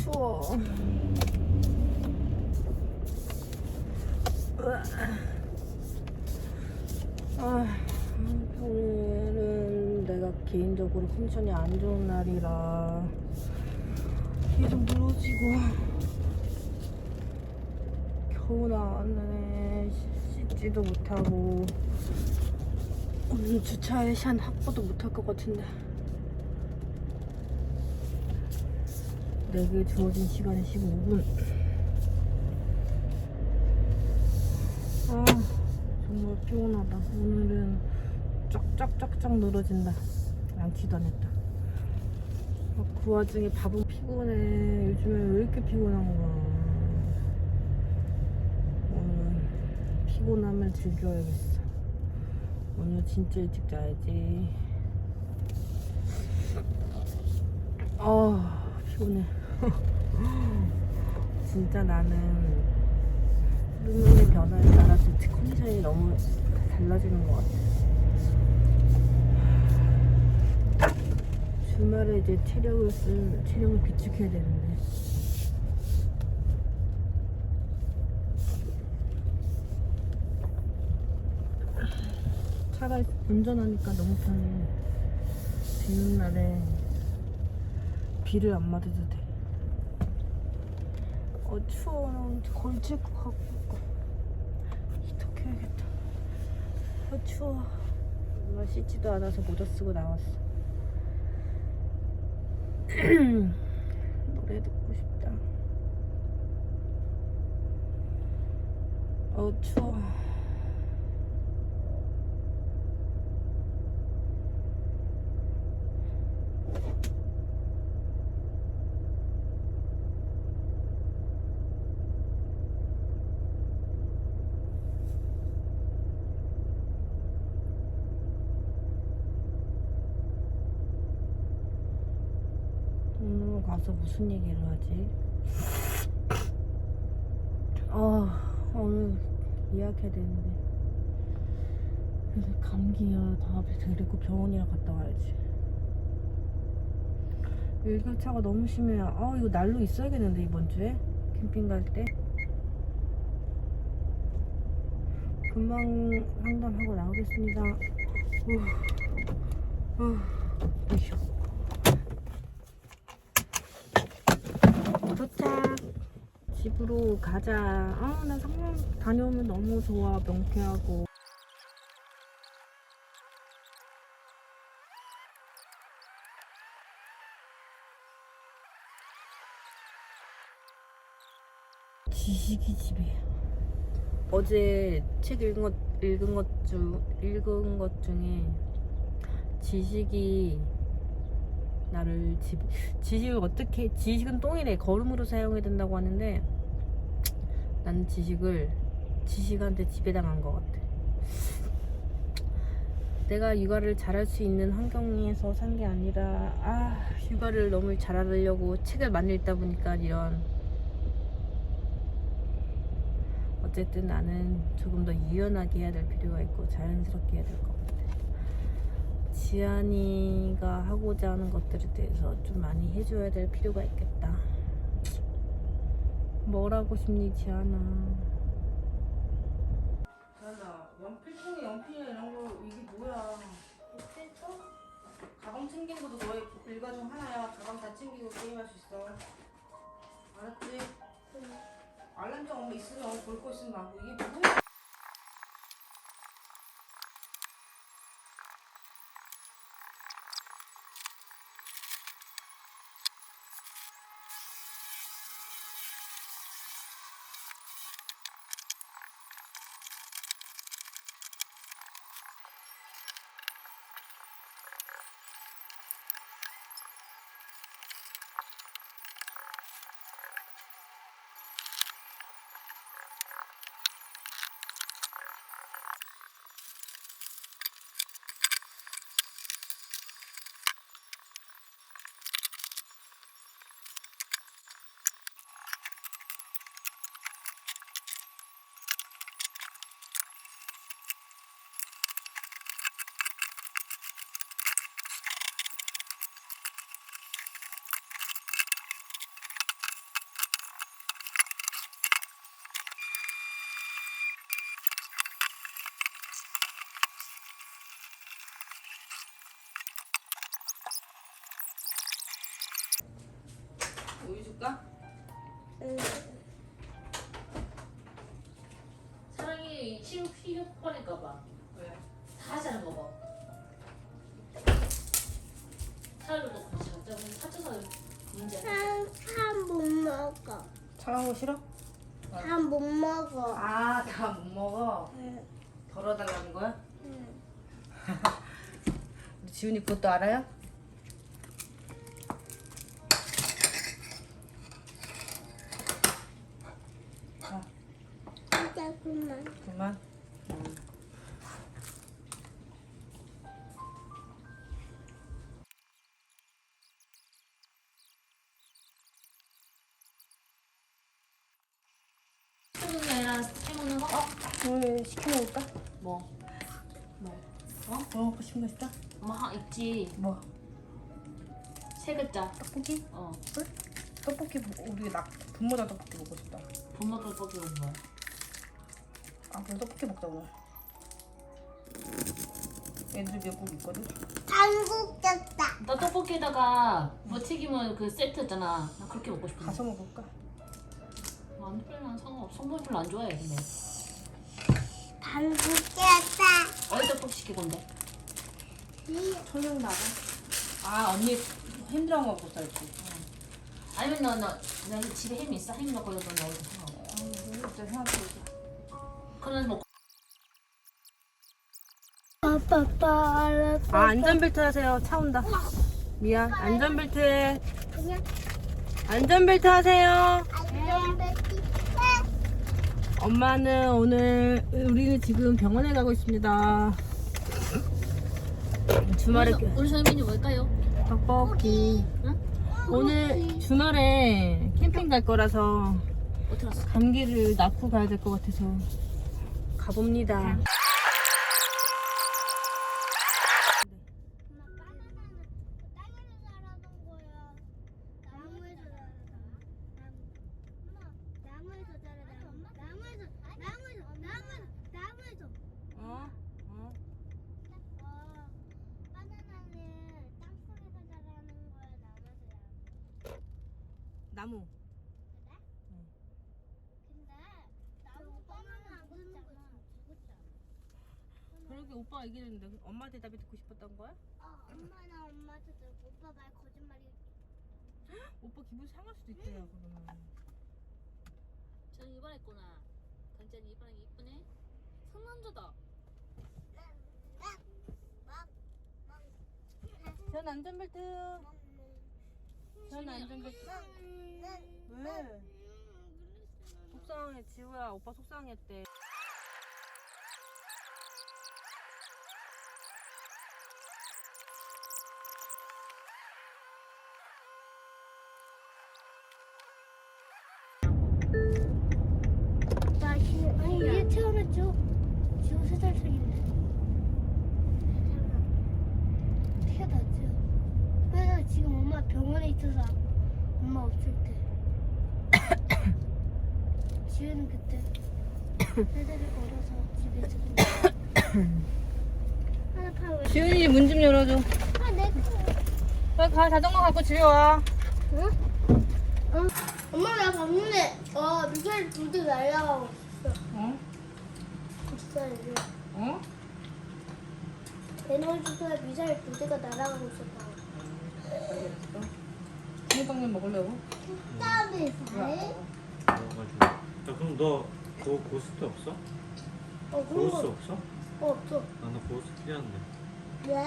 추워. 아, 오늘은 내가 개인적으로 컨디션이 안 좋은 날이라 계속 늘어지고 겨우 나왔네 씻지도 못하고 오늘 주차에 한 확보도 못할 것 같은데 내게 주어진 시간이 15분. 아 정말 피곤하다. 오늘은 쫙쫙쫙쫙 늘어진다. 양치도 안 했다. 아, 그 와중에 밥은 피곤해. 요즘에 왜 이렇게 피곤한 거야? 오늘 피곤함을 즐겨야겠어. 오늘 진짜 일찍 자야지. 아 피곤해 진짜 나는 눈의 변화에 따라서 컨디션이 너무 달라지는 것 같아. 주말에 이제 체력을 쓸 체력을 비축해야 되는데. 차가 운전하니까 너무 편해. 비 오는 날에 비를 안 맞아도 돼. 어 추워 걸칠 것 같고. 히터 켜야겠다. 어 추워 엄마 씻지도 않아서 모자 쓰고 나왔어. 노래 듣고 싶다. 어 추워 가서 무슨 얘기를 하지? 아 오늘 예약해야 되는데. 감기야. 다 데리고 병원이랑 갔다 와야지. 일교차가 너무 심해 아 이거 날로 있어야겠는데 이번 주에? 캠핑 갈 때? 금방 상담하고 나오겠습니다. 후, 후, 으쌰. 도착. 집으로 가자. 아, 나 상암 다녀오면 너무 좋아. 명쾌하고. 지식이 집에. 어제 책 읽은 것 읽은 것 중 읽은 것 중에 지식이 나를 지, 지식을 어떻게 지식은 똥이래 걸음으로 사용해야 된다고 하는데 나는 지식을 지식한테 지배당한 것 같아. 내가 육아를 잘할 수 있는 환경에서 산 게 아니라 아 육아를 너무 잘하려고 책을 많이 읽다 보니까 이런. 어쨌든 나는 조금 더 유연하게 해야 될 필요가 있고 자연스럽게 해야 될 것 같아. 지안이가 하고자 하는 것들에 대해서 좀 많이 해줘야 될 필요가 있겠다. 뭘 하고 싶니, 지안아? 지안아, 연필통에 연필이나 이런 거 이게 뭐야? 필통? 가방 챙긴 것도 너의 일과 중 하나야. 가방 다 챙기고 게임할 수 있어. 알았지? 알람장 있으면 볼 거 있으면 하고 이게 뭐야? 줄까? 응. 사랑이 치유 피겨 꺼낼까 봐. 왜? 다 하자는 거 봐. 차라리도 같이 갖자고 사쳐서 문제. 한못 먹어. 차가운 거 싫어? 한 못 먹어. 아, 다 못 먹어. 응. 덜어달라는 거야? 응. 우리 지훈이 그것도 알아요? 진짜 그만. 그만. 음. 애랑 거? 오늘 시켜 먹을까? 뭐? 뭐? 어? 뭐 먹고 싶은 거 있어? 엄마 하 있지. 뭐? 세 글자. 떡볶이? 어. 떡볶이 먹- 우리 낙 분모자 떡볶이 먹고 싶다. 분모 떡볶이 온 거야. 아 그럼 떡볶이 먹자 오늘. 애들 몇국 있거든. 한국 졌다. 나 떡볶이에다가 뭐 튀김은 그 세트 있잖아. 나 그렇게 먹고 싶은데. 가서 먹을까? 뭐안 별로 난 상관없어. 성분 별로 안 좋아해 근데. 한국 졌다. 어디 떡볶이 시킬 건데? 청량 나가. 아 언니 힘들어한 거 먹고 살지. 아니면 너, 너, 너 집에 햄 있어? 햄 넣고 넣어도 상관없어. 아 진짜 생각해보자. 그러면 뭐 아빠빠 알았어. 아 안전벨트 하세요. 차 온다. 미안. 안전벨트. 그냥 안전벨트 하세요. 안전벨트 엄마는 오늘 우리는 지금 병원에 가고 있습니다. 주말에 오늘 저녁 메뉴 뭘까요? 떡볶이. 오늘 주말에 캠핑 갈 거라서 어떻게 알았어? 감기를 낳고 가야 될 것 같아서 가봅니다. 자라는 거야. 나무 그러게 오빠가 얘기했는데 엄마 대답이 듣고 싶었던 거야? 어, 엄마는 엄마한테 들고 오빠 말 거짓말이. 오빠 기분 상할 수도 있대요 그러면. 저는 이번했구나. 단짠이 이번에 이쁘네. 상남자다. 전 안전벨트. 전 안전벨트. 왜? 속상해 지우야 오빠 속상했대. 아니 얘 태어났죠? 지금 세살 차인데. 태어났죠. 그래서 지금 엄마 병원에 있어서 엄마 없을 때. 지우는 그때 애들을 걸어서 집에 있었어. 하나 파? 지훈이 문 좀 열어줘. 아 내. 거. 빨리 가 자전거 갖고 집에 와. 응? 응? 엄마 나 봤는데 어 미사일 두대 날라가고 있어. 어? 어? 에너지가 미사일 두 대가 날아가고 있었다고. 중국빵면 먹으려고? 야, 먹어가지고. 야, 그럼 너 그거 고스트 없어? 어 그런 고스트 거 없어? 어, 없어. 나는 고스트 필요한데. 왜?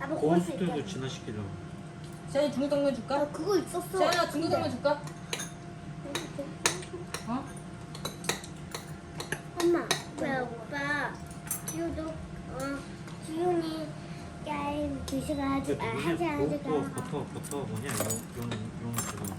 아빠 그거 수 고스트도. 진화시키려고. 세연이 중국빵면 줄까? 아 그거 있었어. 세연아 중국빵면 줄까? 어? 엄마, 왜 오빠 지우도 어 지훈이 게임 두 시간 하지 아 하지 뭐, 가. 버터 버터 뭐냐? 용, 용, 용